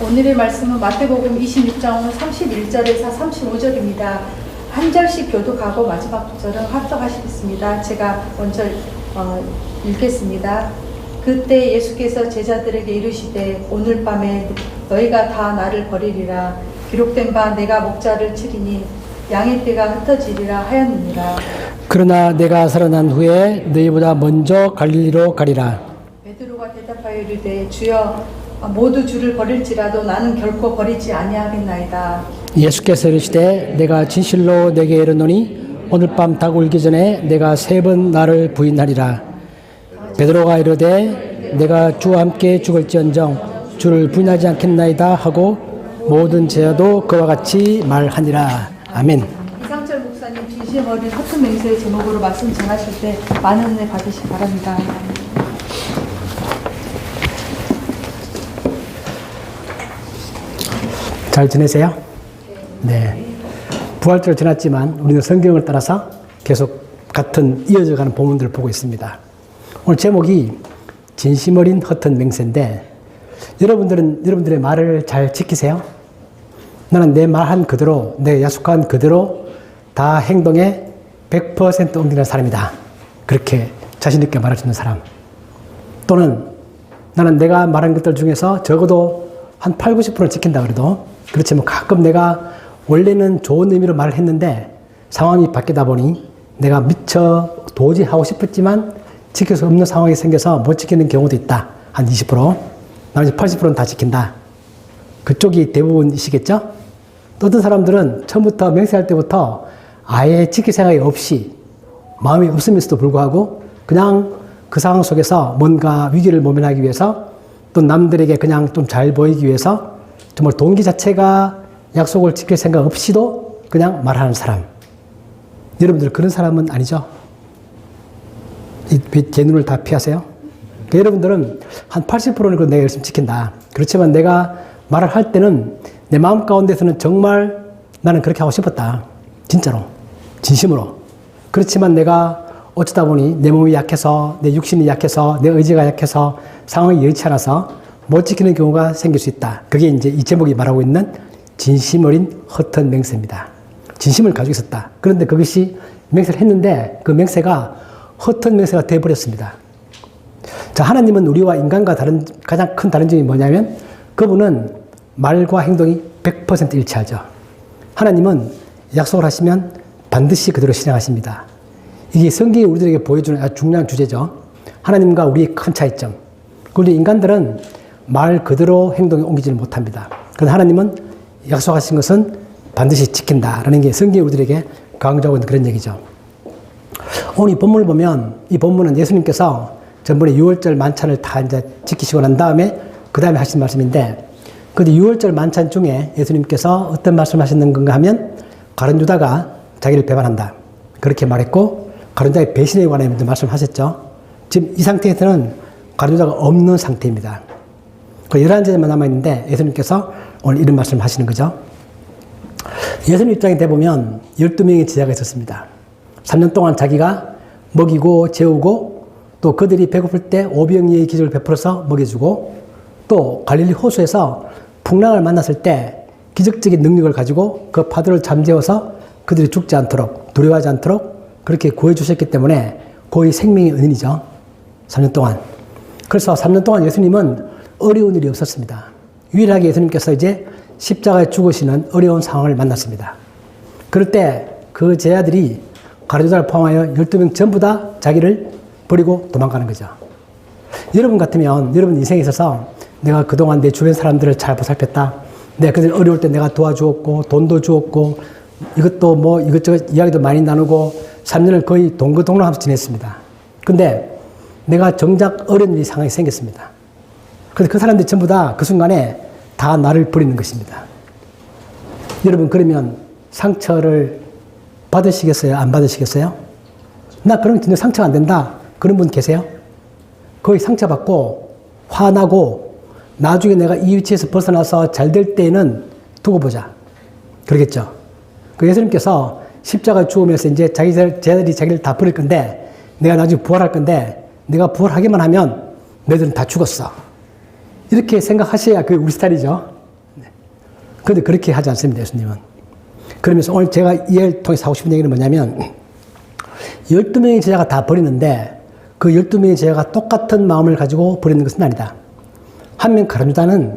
오늘의 말씀은 마태복음 26장 31절에서 35절입니다. 한 절씩 교독하고 마지막 절은 합독하시겠습니다. 제가 먼저 어, 읽겠습니다. 그때 예수께서 제자들에게 이르시되 오늘 밤에 너희가 다 나를 버리리라 기록된 바 내가 목자를 치리니 양의 떼가 흩어지리라 하였느니라 그러나 내가 살아난 후에 너희보다 먼저 갈릴리로 가리라. 베드로가 대답하여 이르되 주여 모두 주를 버릴지라도 나는 결코 버리지 아니하겠나이다 예수께서 이르시되 내가 진실로 내게 이르노니 오늘 밤 닭 울기 전에 내가 세 번 나를 부인하리라. 베드로가 이르되 내가 주와 함께 죽을지언정 주를 부인하지 않겠나이다 하고 모든 제자도 그와 같이 말하니라. 아멘. 이상철 목사님 진심 어린 허튼 맹세의 제목으로 말씀 전하실 때 많은 은혜 받으시기 바랍니다. 잘 지내세요? 네. 부활절을 지났지만 우리는 성경을 따라서 계속 같은 이어져 가는 본문들을 보고 있습니다. 오늘 제목이 진심 어린 허튼 맹세인데 여러분들은 여러분들의 말을 잘 지키세요? 나는 내 말 한 그대로, 내 약속한 그대로 다 행동에 100% 옮기는 사람이다. 그렇게 자신 있게 말할 수 있는 사람. 또는 나는 내가 말한 것들 중에서 적어도 한 8, 90% 지킨다 그래도 그렇지만 가끔 내가 원래는 좋은 의미로 말을 했는데 상황이 바뀌다 보니 내가 미처 도저히 하고 싶었지만 지킬 수 없는 상황이 생겨서 못 지키는 경우도 있다. 한 20%. 나머지 80%는 다 지킨다. 그쪽이 대부분이시겠죠? 또 어떤 사람들은 처음부터 맹세할 때부터 아예 지킬 생각이 없이 마음이 없으면서도 불구하고 그냥 그 상황 속에서 뭔가 위기를 모면하기 위해서 또 남들에게 그냥 좀 잘 보이기 위해서 정말 동기 자체가 약속을 지킬 생각 없이도 그냥 말하는 사람. 여러분들 그런 사람은 아니죠? 이- 제 눈을 다 피하세요? 그러니까 여러분들은 한 80%는 그 내가 열심히 지킨다. 그렇지만 내가 말을 할 때는 내 마음 가운데서는 정말 나는 그렇게 하고 싶었다. 진짜로. 진심으로. 그렇지만 내가 어쩌다 보니 내 몸이 약해서, 내 육신이 약해서, 내 의지가 약해서 상황이 여의치 않아서 못 지키는 경우가 생길 수 있다. 그게 이제 이 제목이 말하고 있는 진심 어린 허튼 맹세입니다. 진심을 가지고 있었다. 그런데 그것이 맹세를 했는데 그 맹세가 허튼 맹세가 되어버렸습니다. 자, 하나님은 우리와 인간과 다른, 가장 큰 다른 점이 뭐냐면 그분은 말과 행동이 100% 일치하죠. 하나님은 약속을 하시면 반드시 그대로 실행하십니다. 이게 성경이 우리들에게 보여주는 아주 중요한 주제죠. 하나님과 우리의 큰 차이점. 우리 인간들은 말 그대로 행동에 옮기지를 못합니다. 그런데 하나님은 약속하신 것은 반드시 지킨다라는 게 성경이 우리들에게 강조하고 있는 그런 얘기죠. 오늘 이 본문을 보면 이 본문은 예수님께서 전번에 6월절 만찬을 다 이제 지키시고 난 다음에 그 다음에 하신 말씀인데 그 6월절 만찬 중에 예수님께서 어떤 말씀 하셨는 건가 하면 가룟 유다가 자기를 배반한다. 그렇게 말했고 유다의 배신에 관해 말씀하셨죠. 지금 이 상태에서는 유다가 없는 상태입니다. 그 11제자만 남아있는데 예수님께서 오늘 이런 말씀을 하시는 거죠. 예수님 입장에 대보면 12명의 제자가 있었습니다. 3년 동안 자기가 먹이고 재우고 또 그들이 배고플 때 오병이의 기적을 베풀어서 먹여주고 또 갈릴리 호수에서 풍랑을 만났을 때 기적적인 능력을 가지고 그 파도를 잠재워서 그들이 죽지 않도록 두려워하지 않도록 그렇게 구해주셨기 때문에 거의 생명의 은인이죠. 3년 동안. 그래서 3년 동안 예수님은 어려운 일이 없었습니다. 유일하게 예수님께서 이제 십자가에 죽으시는 어려운 상황을 만났습니다. 그럴 때 그 제자들이 가르조다를 포함하여 12명 전부 다 자기를 버리고 도망가는 거죠. 여러분 같으면 여러분 인생에 있어서 내가 그동안 내 주변 사람들을 잘 보살폈다. 내가 그들 어려울 때 내가 도와주었고 돈도 주었고 이것도 뭐 이것저것 이야기도 많이 나누고 3년을 거의 동거동락하면서 지냈습니다. 근데 내가 정작 어려운 일이 상황이 생겼습니다. 그래서 그 사람들이 전부 다 그 순간에 다 나를 버리는 것입니다. 여러분 그러면 상처를 받으시겠어요? 안 받으시겠어요? 나 그런 진짜 상처가 안 된다. 그런 분 계세요? 거의 상처받고 화나고 나중에 내가 이 위치에서 벗어나서 잘 될 때는 두고 보자. 그러겠죠. 그 예수님께서 십자가 죽으면서 이제 자기 제자들이 자기를 다 버릴 건데 내가 나중에 부활할 건데 내가 부활하기만 하면 너희들은 다 죽었어. 이렇게 생각하셔야 그게 우리 스타일이죠. 그런데 그렇게 하지 않습니다, 예수님은. 그러면서 오늘 제가 이 예를 통해서 하고 싶은 얘기는 뭐냐면, 12명의 제자가 다 버리는데, 그 12명의 제자가 똑같은 마음을 가지고 버리는 것은 아니다. 한 명 가르다는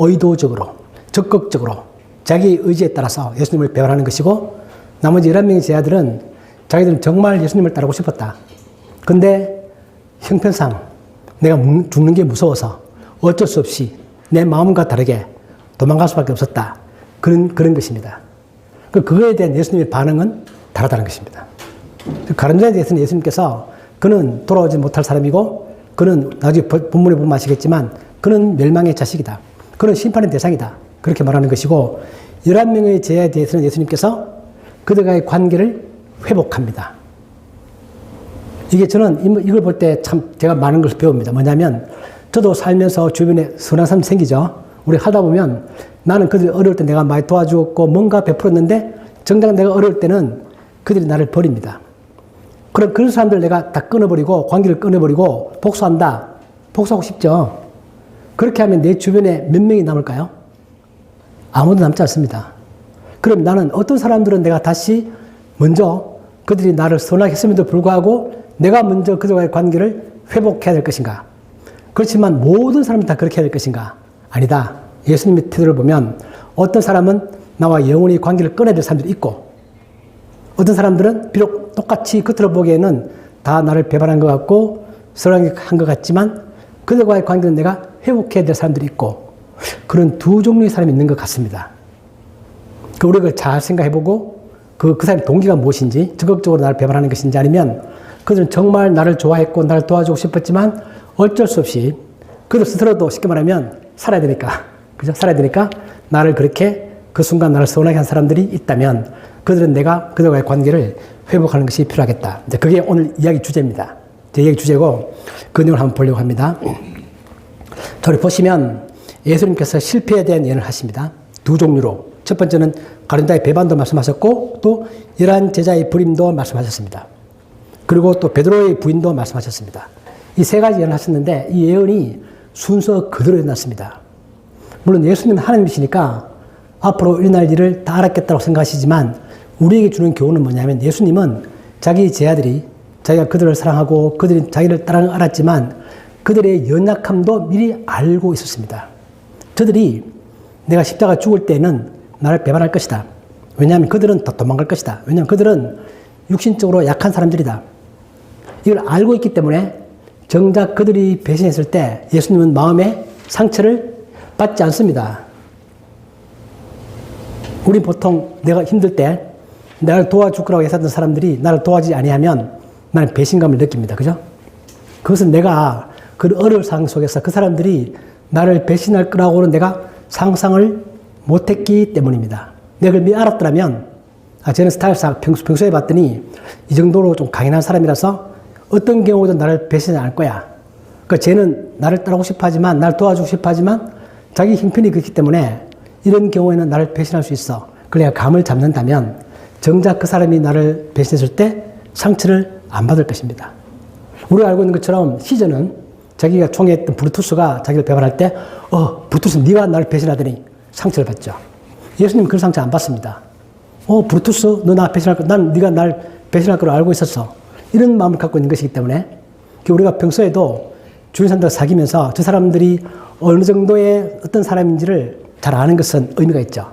의도적으로, 적극적으로, 자기 의지에 따라서 예수님을 배반하는 것이고, 나머지 11명의 제자들은 자기들은 정말 예수님을 따르고 싶었다. 근데 형편상 내가 무- 죽는 게 무서워서 어쩔 수 없이 내 마음과 다르게 도망갈 수밖에 없었다. 그런, 그런 것입니다. 그- 그거에 대한 예수님의 반응은 다르다는 것입니다. 가론자에 대해서는 예수님께서 그는 돌아오지 못할 사람이고 그는 나중에 본- 본문에 보면 아시겠지만 그는 멸망의 자식이다. 그는 심판의 대상이다. 그렇게 말하는 것이고 11명의 제자에 대해서는 예수님께서 그들과의 관계를 회복합니다. 이게 저는 이- 이걸 볼 때 참 제가 많은 것을 배웁니다. 뭐냐면 저도 살면서 주변에 선한 사람 생기죠. 우리 하다 보면 나는 그들이 어려울 때 내가 많이 도와주었고 뭔가 베풀었는데 정작 내가 어려울 때는 그들이 나를 버립니다. 그럼 그런 사람들 내가 다 끊어버리고 관계를 끊어버리고 복수한다. 복수하고 싶죠. 그렇게 하면 내 주변에 몇 명이 남을까요? 아무도 남지 않습니다. 그럼 나는 어떤 사람들은 내가 다시 먼저 그들이 나를 선하게 했음에도 불구하고 내가 먼저 그들과의 관계를 회복해야 될 것인가? 그렇지만 모든 사람이 다 그렇게 해야 될 것인가? 아니다. 예수님의 태도를 보면 어떤 사람은 나와 영원히 관계를 끊어야 될 사람들이 있고 어떤 사람들은 비록 똑같이 겉으로 보기에는 다 나를 배반한 것 같고 선하게 한것 같지만 그들과의 관계는 내가 회복해야 될 사람들이 있고 그런 두 종류의 사람이 있는 것 같습니다. 그 우리가 그걸 잘 생각해보고 그, 그 사람의 동기가 무엇인지 적극적으로 나를 배반하는 것인지 아니면 그들은 정말 나를 좋아했고 나를 도와주고 싶었지만 어쩔 수 없이 그들 스스로도 쉽게 말하면 살아야 되니까 그죠? 살아야 되니까 나를 그렇게 그 순간 나를 서운하게 한 사람들이 있다면 그들은 내가 그들과의 관계를 회복하는 것이 필요하겠다. 이제 그게 오늘 이야기 주제입니다. 제 이야기 주제고 그 내용을 한번 보려고 합니다. 저를 보시면 예수님께서 실패에 대한 예언을 하십니다. 두 종류로. 첫 번째는 가론다의 배반도 말씀하셨고 또 열한 제자의 불임도 말씀하셨습니다. 그리고 또 베드로의 부인도 말씀하셨습니다. 이 세 가지 예언을 하셨는데 이 예언이 순서 그대로 일어났습니다. 물론 예수님은 하나님이시니까 앞으로 일어날 일을 다 알았겠다고 생각하시지만 우리에게 주는 교훈은 뭐냐면 예수님은 자기 제자들이 자기가 그들을 사랑하고 그들이 자기를 걸 알았지만 그들의 연약함도 미리 알고 있었습니다. 저들이 내가 십자가 죽을 때는 나를 배반할 것이다. 왜냐하면 그들은 더 도망갈 것이다. 왜냐하면 그들은 육신적으로 약한 사람들이다. 이걸 알고 있기 때문에 정작 그들이 배신했을 때 예수님은 마음에 상처를 받지 않습니다. 우리 보통 내가 힘들 때 나를 도와줄 거라고 애썼던 사람들이 나를 도와주지 아니하면 나는 배신감을 느낍니다. 그죠? 그것은 내가 그 어려운 상황 속에서 그 사람들이 나를 배신할 거라고는 내가 상상을 못했기 때문입니다. 내가 그걸 알았더라면, 아, 쟤는 스타일상 평소, 평소에 봤더니 이 정도로 좀 강인한 사람이라서 어떤 경우도 나를 배신하지 거야. 그러니까 쟤는 나를 따르고 싶어 하지만, 나를 도와주고 싶어 하지만 자기 형편이 그렇기 때문에 이런 경우에는 나를 배신할 수 있어. 내가 감을 잡는다면 정작 그 사람이 나를 배신했을 때 상처를 안 받을 것입니다. 우리가 알고 있는 것처럼 시저는 자기가 총애했던 브루투스가 자기를 배반할 때, 어, 브루투스 네가 나를 배신하더니 상처를 받죠. 예수님은 그런 상처 안 받습니다. 어, 브루투스 너 나 배신할 거, 난 네가 날 배신할 걸 알고 있었어. 이런 마음을 갖고 있는 것이기 때문에 우리가 평소에도 주변 사람들 사귀면서 저 사람들이 어느 정도의 어떤 사람인지를 잘 아는 것은 의미가 있죠.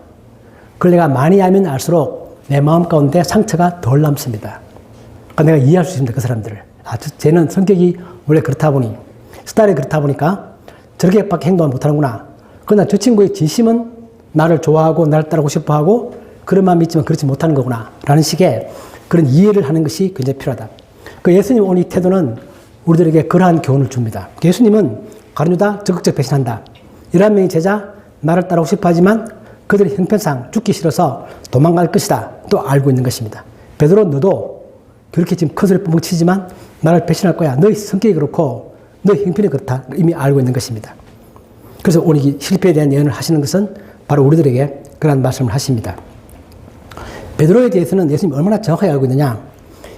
그걸 내가 많이 알면 알수록 내 마음 가운데 상처가 덜 남습니다. 그러니까 내가 이해할 수 있습니다. 그 사람들을. 아, 저- 쟤는 성격이 원래 그렇다 보니, 스타일이 그렇다 보니까 저렇게밖에 행동을 못하는구나. 그러나 저 친구의 진심은 나를 좋아하고 나를 따르고 싶어 하고 그런 마음이 있지만 그렇지 못하는 거구나. 라는 식의 그런 이해를 하는 것이 굉장히 필요하다. 그 예수님 오늘 이 태도는 우리들에게 그러한 교훈을 줍니다. 예수님은 가룟유다 적극적 배신한다. 11명의 제자 나를 따르고 싶어 하지만 그들의 형편상 죽기 싫어서 도망갈 것이다. 또 알고 있는 것입니다. 베드로 너도 그렇게 지금 큰 소리 뻥뻥 치지만 나를 배신할 거야. 너의 성격이 그렇고 너의 형편이 그렇다. 이미 알고 있는 것입니다. 그래서 오늘 이 실패에 대한 예언을 하시는 것은 바로 우리들에게 그런 말씀을 하십니다. 베드로에 대해서는 예수님이 얼마나 정확하게 알고 있느냐.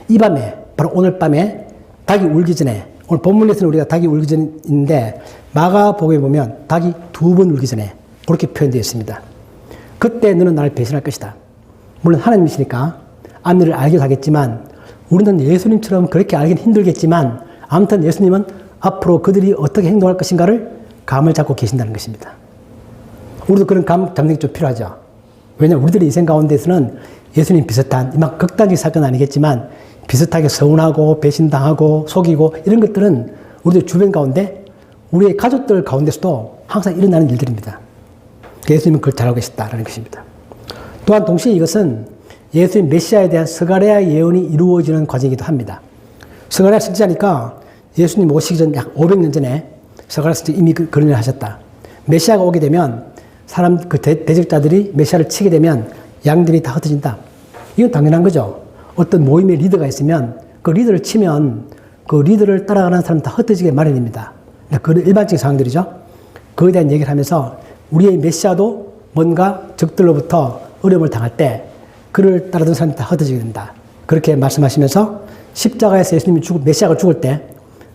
이 밤에, 바로 오늘 밤에 닭이 울기 전에, 오늘 본문에서는 우리가 닭이 울기 전인데, 마가복에 보면 닭이 두 번 울기 전에 그렇게 표현되어 있습니다. 그때 너는 나를 배신할 것이다. 물론 하나님이시니까 앞일을 알기도 하겠지만 우리는 예수님처럼 그렇게 알기는 힘들겠지만 아무튼 예수님은 앞으로 그들이 어떻게 행동할 것인가를 감을 잡고 계신다는 것입니다. 우리도 그런 감게좀 필요하죠. 왜냐하면 우리들의 인생 가운데서는 예수님 비슷한 막 극단적인 사건 은 아니겠지만 비슷하게 서운하고 배신당하고 속이고 이런 것들은 우리들 주변 가운데 우리의 가족들 가운데서도 항상 일어나는 일들입니다. 예수님은 그걸 잘하고 계셨다라는 것입니다. 또한 동시에 이것은 예수님 메시아에 대한 스가랴 예언이 이루어지는 과정이기도 합니다. 스가랴 선지자니까 예수님 오시기 전 약 500년 전에 스가랴 선지 이미 그- 그런 일을 하셨다. 메시아가 오게 되면 사람 그 대, 대적자들이 메시아를 치게 되면 양들이 다 흩어진다. 이건 당연한 거죠. 어떤 모임의 리더가 있으면 그 리더를 치면 그 리더를 따라가는 사람 다 흩어지게 마련입니다. 그건 일반적인 상황들이죠. 그에 대한 얘기를 하면서 우리의 메시아도 뭔가 적들로부터 어려움을 당할 때 그를 따르던 사람이 다 흩어지게 된다. 그렇게 말씀하시면서 십자가에서 예수님이 죽을, 메시아가 죽을 때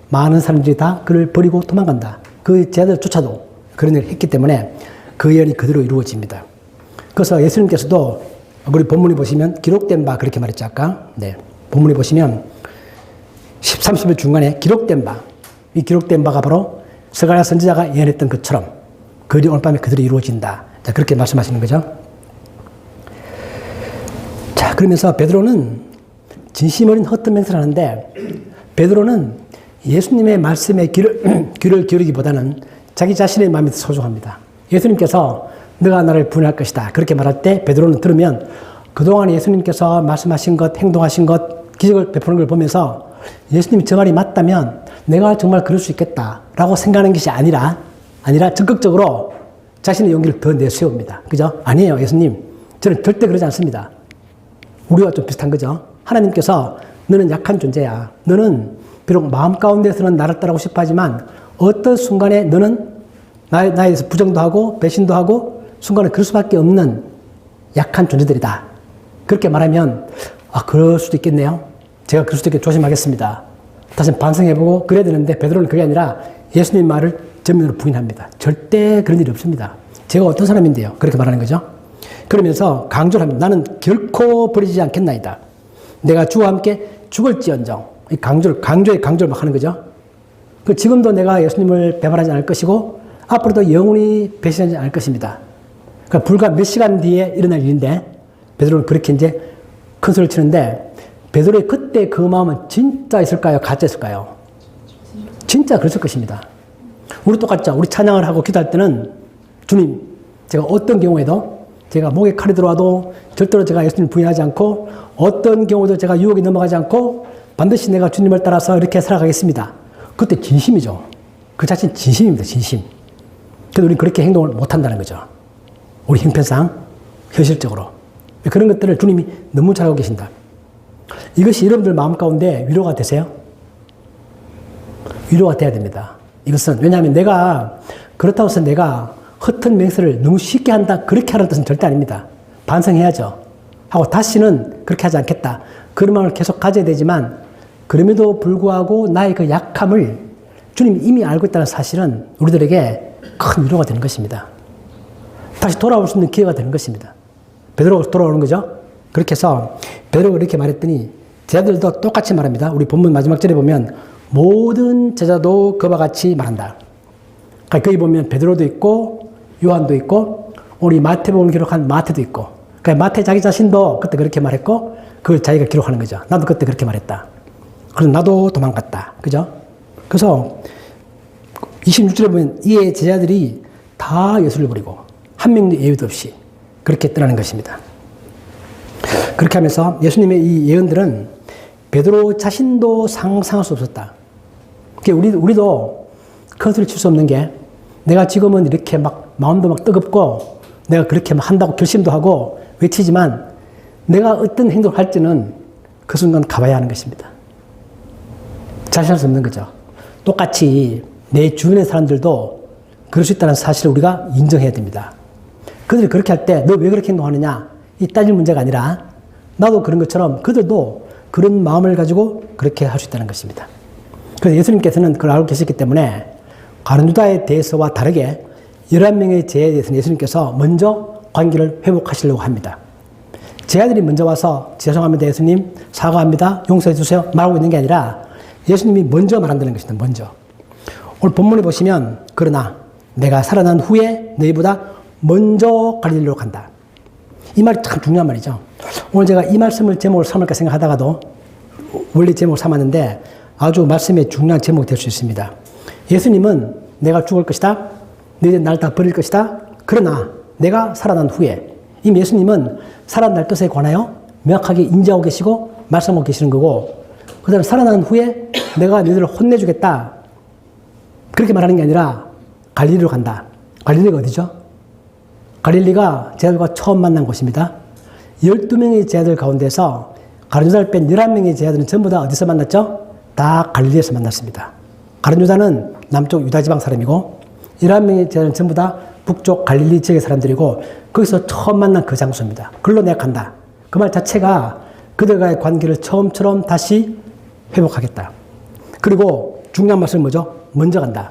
많은 사람들이 다 그를 버리고 도망간다. 그 제자들조차도 그런 일을 했기 때문에 그 예언이 그대로 이루어집니다. 그래서 예수님께서도 우리 본문에 보시면 기록된 바 그렇게 말했죠 아까 네 본문에 보시면 10, 30일 중간에 기록된 바 이 기록된 바가 바로 스가랴 선지자가 예언했던 것처럼 그리 오늘 밤에 그대로 이루어진다 자 그렇게 말씀하시는 거죠 자 그러면서 베드로는 진심 어린 헛된 맹세를 하는데 베드로는 예수님의 말씀에 귀를, 귀를 기울이기보다는 자기 자신의 마음이 더 소중합니다. 예수님께서 너가 나를 부인할 것이다. 그렇게 말할 때 베드로는 들으면 그동안 예수님께서 말씀하신 것, 행동하신 것, 기적을 베푸는 걸 보면서 예수님이 저 말이 맞다면 내가 정말 그럴 수 있겠다라고 생각하는 것이 아니라 아니라 적극적으로 자신의 용기를 더 내세웁니다. 그죠? 아니에요, 예수님. 저는 절대 그러지 않습니다. 우리와 좀 비슷한 거죠. 하나님께서 너는 약한 존재야. 너는 비록 마음 가운데서는 나를 따르고 싶어 하지만 어떤 순간에 너는 나, 나에 대해서 부정도 하고 배신도 하고 순간에 그럴 수밖에 없는 약한 존재들이다. 그렇게 말하면 아 그럴 수도 있겠네요. 제가 그럴 수도 있게 조심하겠습니다. 다시 반성해보고 그래야 되는데 베드로는 그게 아니라 예수님 말을 전면으로 부인합니다. 절대 그런 일이 없습니다. 제가 어떤 사람인데요. 그렇게 말하는 거죠. 그러면서 강조를 합니다. 나는 결코 버리지 않겠나이다. 내가 주와 함께 죽을지언정. 이 강조를, 강조에 강조를 막 하는 거죠. 그 지금도 내가 예수님을 배반하지 않을 것이고, 앞으로도 영원히 배신하지 않을 것입니다. 그러니까 불과 몇 시간 뒤에 일어날 일인데, 베드로는 그렇게 이제 큰 소리를 치는데, 베드로의 그때 그 마음은 진짜 있을까요? 가짜 있을까요? 진짜 그랬을 것입니다. 우리 똑같죠. 우리 찬양을 하고 기도할 때는 주님, 제가 어떤 경우에도 제가 목에 칼이 들어와도 절대로 제가 예수님을 부인하지 않고 어떤 경우도 제가 유혹에 넘어가지 않고 반드시 내가 주님을 따라서 이렇게 살아가겠습니다. 그때 진심이죠. 그 자신 진심입니다. 진심. 그래도 우리는 그렇게 행동을 못 한다는 거죠. 우리 형편상, 현실적으로. 그런 것들을 주님이 너무 잘하고 계신다. 이것이 여러분들 마음 가운데 위로가 되세요? 위로가 돼야 됩니다. 이것은 왜냐하면 내가 그렇다고 해서 내가 허튼 맹세를 너무 쉽게 한다 그렇게 하는 뜻은 절대 아닙니다. 반성해야죠. 하고 다시는 그렇게 하지 않겠다. 그런 마음을 계속 가져야 되지만 그럼에도 불구하고 나의 그 약함을 주님이 이미 알고 있다는 사실은 우리들에게 큰 위로가 되는 것입니다. 다시 돌아올 수 있는 기회가 되는 것입니다. 베드로가 돌아오는 거죠. 그렇게 해서 베드로가 이렇게 말했더니 제자들도 똑같이 말합니다. 우리 본문 마지막 절에 보면 모든 제자도 그와 같이 말한다. 그러니까 거기 보면 베드로도 있고 요한도 있고 우리 마태복음 기록한 마태도 있고 그러니까 마태 자기 자신도 그때 그렇게 말했고 그걸 자기가 기록하는 거죠. 나도 그때 그렇게 말했다. 그래서 나도 도망갔다. 그죠? 그래서 26절에 보면 이에 제자들이 다 예수를 버리고 한 명도 예외도 없이 그렇게 떠나는 것입니다. 그렇게 하면서 예수님의 이 예언들은 베드로 자신도 상상할 수 없었다. 우리, 우리도 커트를 칠수 없는 게 내가 지금은 이렇게 막 마음도 막 뜨겁고 내가 그렇게 막 한다고 결심도 하고 외치지만 내가 어떤 행동을 할지는 그 순간 가봐야 하는 것입니다. 자신할 수 없는 거죠. 똑같이 내 주변의 사람들도 그럴 수 있다는 사실을 우리가 인정해야 됩니다. 그들이 그렇게 할 때 너 왜 그렇게 행동하느냐? 이 따질 문제가 아니라 나도 그런 것처럼 그들도 그런 마음을 가지고 그렇게 할 수 있다는 것입니다. 그래서 예수님께서는 그걸 알고 계셨기 때문에 가룟 유다에 대해서와 다르게 11명의 죄에 대해서는 예수님께서 먼저 관계를 회복하시려고 합니다. 제 아들이 먼저 와서 죄송합니다 예수님 사과합니다 용서해 주세요 말하고 있는 게 아니라 예수님이 먼저 말한다는 것입니다. 먼저. 오늘 본문에 보시면 그러나 내가 살아난 후에 너희보다 먼저 갈릴리로 간다. 이 말이 참 중요한 말이죠. 오늘 제가 이 말씀을 제목을 삼을까 생각하다가도 원래 제목을 삼았는데 아주 말씀의 중요한 제목이 될 수 있습니다. 예수님은 내가 죽을 것이다. 너희들 날 다 버릴 것이다. 그러나 내가 살아난 후에 이미 예수님은 살아날 것에 관하여 명확하게 인지하고 계시고 말씀하고 계시는 거고 그 다음에 살아난 후에 내가 너희들을 혼내주겠다. 그렇게 말하는 게 아니라 갈릴리로 간다. 갈릴리가 어디죠? 갈릴리가 제자들과 처음 만난 곳입니다. 12명의 제자들 가운데서 가룟 유다를 뺀 11명의 제자들은 전부 다 어디서 만났죠? 다 갈릴리에서 만났습니다. 가룟 유다는 남쪽 유다 지방 사람이고 11명의 제자들은 전부 다 북쪽 갈릴리 지역의 사람들이고 거기서 처음 만난 그 장소입니다. 글로 내가 간다. 그 말 자체가 그들과의 관계를 처음처럼 다시 회복하겠다. 그리고 중요한 말씀은 뭐죠? 먼저 간다.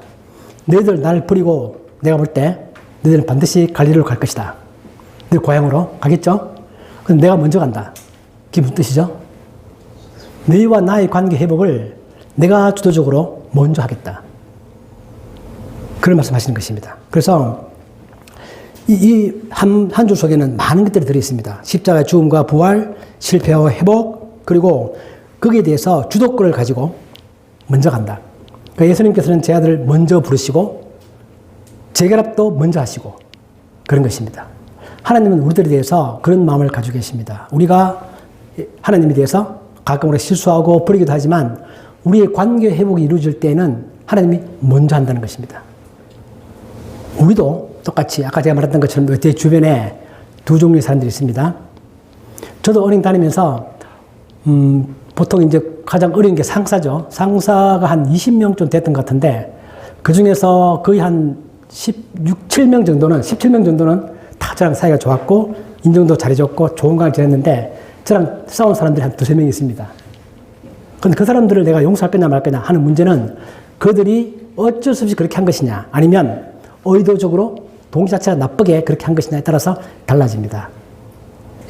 너희들 나를 버리고 내가 볼 때 너희들은 반드시 갈릴리로 갈 것이다. 너 고향으로 가겠죠? 그럼 내가 먼저 간다. 그게 무슨 뜻이죠? 너희와 나의 관계 회복을 내가 주도적으로 먼저 하겠다. 그런 말씀 하시는 것입니다. 그래서 이한한줄 속에는 많은 것들이 들어 있습니다. 십자가의 죽음과 부활, 실패와 회복, 그리고 거기에 대해서 주도권을 가지고 먼저 간다. 그러니까 예수님께서는 제 아들을 먼저 부르시고 재결합도 먼저 하시고 그런 것입니다. 하나님은 우리들에 대해서 그런 마음을 가지고 계십니다. 우리가 하나님에 대해서 가끔으로 실수하고 버리기도 하지만 우리의 관계 회복이 이루어질 때에는 하나님이 먼저 한다는 것입니다. 우리도 똑같이 아까 제가 말했던 것처럼 제 주변에 두 종류의 사람들이 있습니다. 저도 은행 다니면서 음, 보통 이제 가장 어려운 게 상사죠. 상사가 한 20명 좀 됐던 것 같은데 그 중에서 거의 한 16, 7명 정도는 17명 정도는 다 저랑 사이가 좋았고 인정도 잘해줬고 좋은 관계 지냈는데 저랑 싸운 사람들이 한 두세 명 있습니다. 근데 그 사람들을 내가 용서할 거냐 말 거냐 하는 문제는 그들이 어쩔 수 없이 그렇게 한 것이냐 아니면 의도적으로 동기 자체가 나쁘게 그렇게 한 것이냐에 따라서 달라집니다.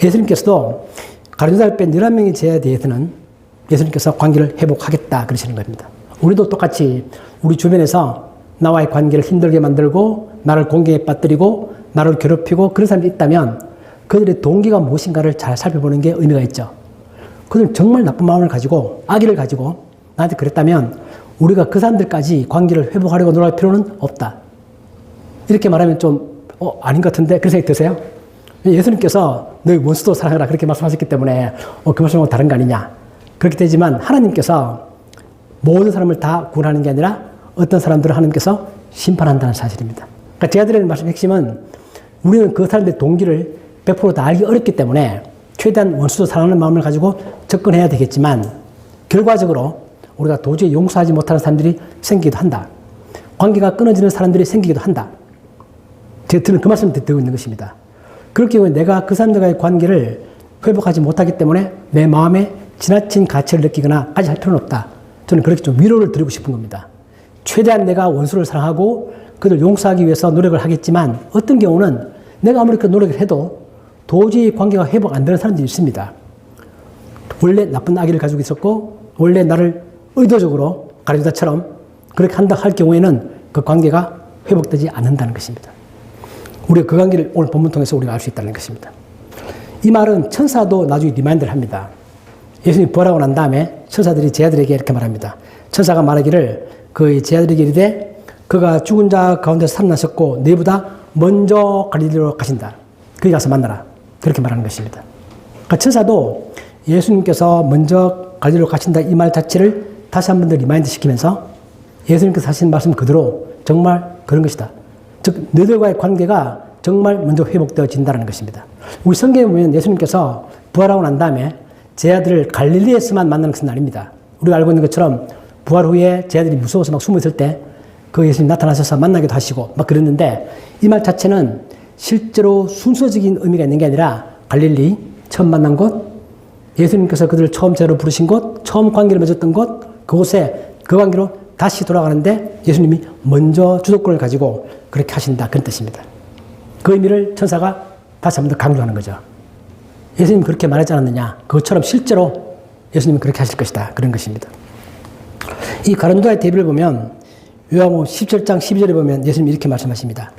예수님께서도 가룟유다를 뺀 11명의 죄에 대해서는 예수님께서 관계를 회복하겠다 그러시는 겁니다. 우리도 똑같이 우리 주변에서 나와의 관계를 힘들게 만들고 나를 공경에 빠뜨리고 나를 괴롭히고 그런 사람이 있다면 그들의 동기가 무엇인가를 잘 살펴보는 게 의미가 있죠. 그들 정말 나쁜 마음을 가지고 악의를 가지고 나한테 그랬다면 우리가 그 사람들까지 관계를 회복하려고 노력할 필요는 없다. 이렇게 말하면 좀 어, 아닌 것 같은데 그런 생각이 드세요? 예수님께서 너희 원수도 사랑하라 그렇게 말씀하셨기 때문에 어, 그 말씀하고 다른 거 아니냐. 그렇게 되지만 하나님께서 모든 사람을 다 구원하는 게 아니라 어떤 사람들을 하나님께서 심판한다는 사실입니다. 그러니까 제가 드리는 말씀 핵심은 우리는 그 사람들의 동기를 100%다 알기 어렵기 때문에 최대한 원수도 사랑하는 마음을 가지고 접근해야 되겠지만 결과적으로 우리가 도저히 용서하지 못하는 사람들이 생기기도 한다. 관계가 끊어지는 사람들이 생기기도 한다. 제가 들은 그 말씀을 듣고 있는 것입니다. 경우에 내가 그 사람들과의 관계를 회복하지 못하기 때문에 내 마음에 지나친 가치를 느끼거나 까지 할 필요는 없다. 저는 그렇게 좀 위로를 드리고 싶은 겁니다. 최대한 내가 원수를 사랑하고 그들 용서하기 위해서 노력을 하겠지만 어떤 경우는 내가 아무리 그 노력을 해도 도저히 관계가 회복 안 되는 사람들이 있습니다. 원래 나쁜 아기를 가지고 있었고 원래 나를 의도적으로 가르치다처럼 그렇게 한다 할 경우에는 그 관계가 회복되지 않는다는 것입니다. 우리가 그 관계를 오늘 본문 통해서 우리가 알 수 있다는 것입니다. 이 말은 천사도 나중에 리마인드를 합니다. 예수님이 부활하고 난 다음에 천사들이 제자들에게 이렇게 말합니다. 천사가 말하기를 그 제자들에게 이르되 그가 죽은 자 가운데 살아나셨고 너희보다 먼저 갈릴리로 가신다. 거기 가서 만나라. 그렇게 말하는 것입니다. 그러니까 천사도 예수님께서 먼저 갈릴리로 가신다 이 말 자체를 다시 한 번 더 리마인드 시키면서 예수님께서 하신 말씀 그대로 정말 그런 것이다. 즉 너희들과의 관계가 정말 먼저 회복되어진다는 것입니다. 우리 성경에 보면 예수님께서 부활하고 난 다음에 제 아들을 갈릴리에서만 만나는 것은 아닙니다. 우리가 알고 있는 것처럼 부활 후에 제 아들이 무서워서 막 숨어 있을 때 그 예수님 나타나셔서 만나기도 하시고 막 그랬는데 이 말 자체는 실제로 순서적인 의미가 있는 게 아니라 갈릴리 처음 만난 곳 예수님께서 그들을 처음 제로 부르신 곳 처음 관계를 맺었던 곳 그곳에 그 관계로 다시 돌아가는데 예수님이 먼저 주도권을 가지고 그렇게 하신다 그런 뜻입니다. 그 의미를 천사가 다시 한 번 더 강조하는 거죠. 예수님 그렇게 말하지 않았느냐? 그것처럼 실제로 예수님은 그렇게 하실 것이다. 그런 것입니다. 이 가론도의 대비를 보면 요한복음 17장 12절에 보면 예수님이 이렇게 말씀하십니다.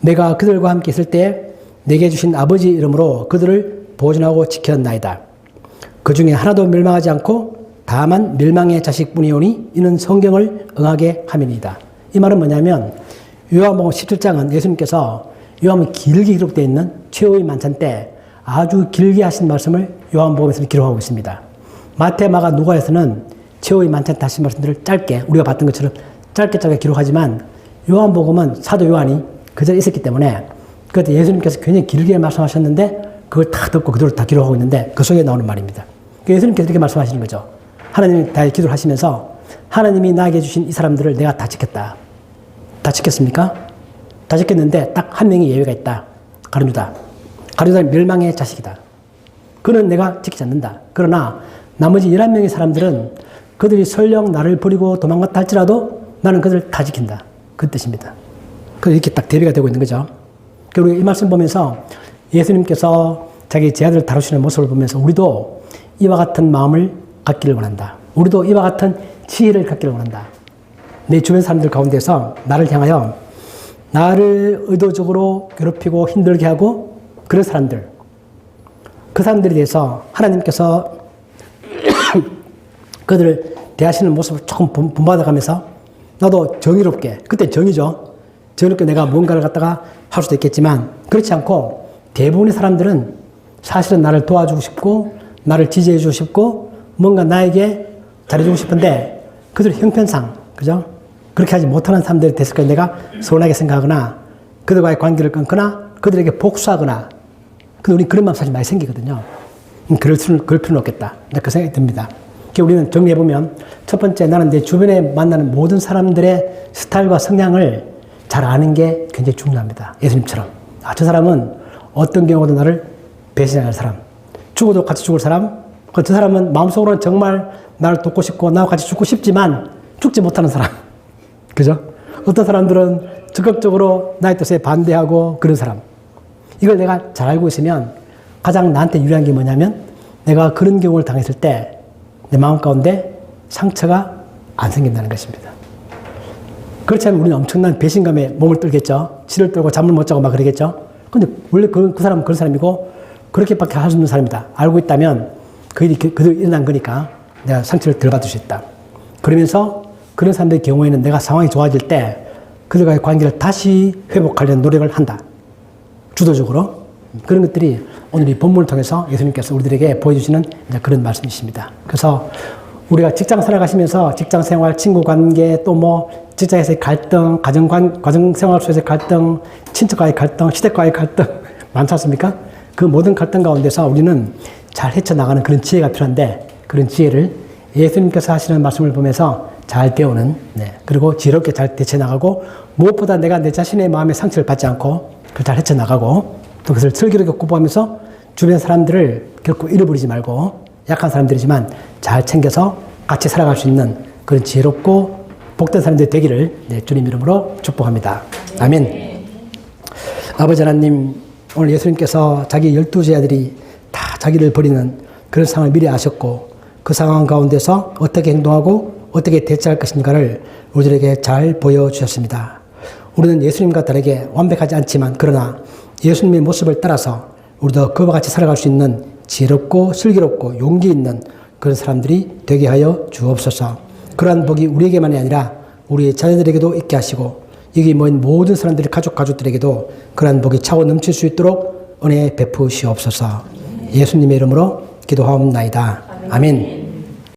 내가 그들과 함께 있을 때 내게 주신 아버지 이름으로 그들을 보존하고 지켰나이다. 그 중에 하나도 멸망하지 않고 다만 멸망의 자식뿐이오니 이는 성경을 응하게 함이니이다. 이 말은 뭐냐면 요한복음 17장은 예수님께서 요한복음 길게 기록되어 있는 최후의 만찬 때 아주 길게 하신 말씀을 요한복음에서 기록하고 있습니다. 마태, 마가, 누가에서는 최후의 만찬 때 하신 말씀들을 짧게 우리가 봤던 것처럼 짧게 짧게 기록하지만 요한복음은 사도 요한이 그 자리에 있었기 때문에 그때 예수님께서 굉장히 길게 말씀하셨는데 그걸 다 듣고 그대로 다 기록하고 있는데 그 속에 나오는 말입니다. 그러니까 예수님께서 이렇게 말씀하시는 거죠. 하나님이 다 기도를 하시면서 하나님이 나에게 주신 이 사람들을 내가 다 지켰다. 다 지켰습니까? 다 지켰는데 딱 한 명의 예외가 있다. 가룟유다. 가룟유다는 멸망의 자식이다. 그는 내가 지키지 않는다. 그러나 나머지 11명의 사람들은 그들이 설령 나를 버리고 도망갔다 할지라도 나는 그들을 다 지킨다. 그 뜻입니다. 그 이렇게 딱 대비가 되고 있는 거죠. 그리고 이 말씀 보면서 예수님께서 자기 제자들을 다루시는 모습을 보면서 우리도 이와 같은 마음을 갖기를 원한다. 우리도 이와 같은 지혜를 갖기를 원한다. 내 주변 사람들 가운데서 나를 향하여 나를 의도적으로 괴롭히고 힘들게 하고 그런 사람들, 그 사람들에 대해서 하나님께서 그들을 대하시는 모습을 조금 본- 본받아가면서 나도 정의롭게, 그때 정의죠. 정의롭게 내가 뭔가를 갖다가 할 수도 있겠지만 그렇지 않고 대부분의 사람들은 사실은 나를 도와주고 싶고 나를 지지해주고 싶고 뭔가 나에게 잘해주고 싶은데 그들 형편상, 그죠? 그렇게 하지 못하는 사람들이 됐을 까 내가 서운하게 생각하거나 그들과의 관계를 끊거나 그들에게 복수하거나 근데 우리 그런 마음 사실 많이 생기거든요. 음, 그럴 수는, 그럴 필요는 없겠다. 네, 그 생각이 듭니다. 우리는 정리해보면 첫 번째 나는 내 주변에 만나는 모든 사람들의 스타일과 성향을 잘 아는 게 굉장히 중요합니다. 예수님처럼. 아, 저 사람은 어떤 경우도 나를 배신할 사람. 죽어도 같이 죽을 사람. 그 저 사람은 마음속으로는 정말 나를 돕고 싶고 나와 같이 죽고 싶지만 죽지 못하는 사람. 그죠? 어떤 사람들은 적극적으로 나의 뜻에 반대하고 그런 사람. 이걸 내가 잘 알고 있으면 가장 나한테 유리한 게 뭐냐면 내가 그런 경우를 당했을 때 내 마음 가운데 상처가 안 생긴다는 것입니다. 그렇지 않으면 우리는 엄청난 배신감에 몸을 떨겠죠. 치를 떨고 잠을 못 자고 막 그러겠죠. 근데 원래 그, 그 사람은 그런 사람이고 그렇게밖에 할 수 없는 사람이다. 알고 있다면 그 일이 그- 그대로 일어난 거니까 내가 상처를 덜 받을 수 있다. 그러면서 그런 사람들의 경우에는 내가 상황이 좋아질 때 그들과의 관계를 다시 회복하려는 노력을 한다. 주도적으로 그런 것들이 오늘 이 본문을 통해서 예수님께서 우리들에게 보여주시는 그런 말씀이십니다. 그래서 우리가 직장 살아가시면서 직장 생활, 친구 관계, 또 뭐 직장에서의 갈등, 가정 관, 가정 생활 속에서의 갈등, 친척과의 갈등, 시댁과의 갈등 많지 않습니까? 그 모든 갈등 가운데서 우리는 잘 헤쳐나가는 그런 지혜가 필요한데 그런 지혜를 예수님께서 하시는 말씀을 보면서 잘 배우는, 네. 그리고 지혜롭게 잘 대처나가고 무엇보다 내가 내 자신의 마음에 상처를 받지 않고 그걸 잘 헤쳐나가고 또 그것을 슬기롭게 굽어하면서 주변 사람들을 결코 잃어버리지 말고 약한 사람들이지만 잘 챙겨서 같이 살아갈 수 있는 그런 지혜롭고 복된 사람들이 되기를 네, 주님 이름으로 축복합니다. 아멘. 아버지 하나님, 오늘 예수님께서 자기 열두 제자들이 다 자기를 버리는 그런 상황을 미리 아셨고 그 상황 가운데서 어떻게 행동하고 어떻게 대처할 것인가를 우리들에게 잘 보여주셨습니다. 우리는 예수님과 다르게 완벽하지 않지만 그러나 예수님의 모습을 따라서 우리도 그와 같이 살아갈 수 있는 지혜롭고 슬기롭고 용기 있는 그런 사람들이 되게 하여 주옵소서. 그러한 복이 우리에게만이 아니라 우리의 자녀들에게도 있게 하시고 여기 모인 모든 사람들의 가족 가족들에게도 그러한 복이 차고 넘칠 수 있도록 은혜 베푸시옵소서. 예수님의 이름으로 기도하옵나이다. 아멘.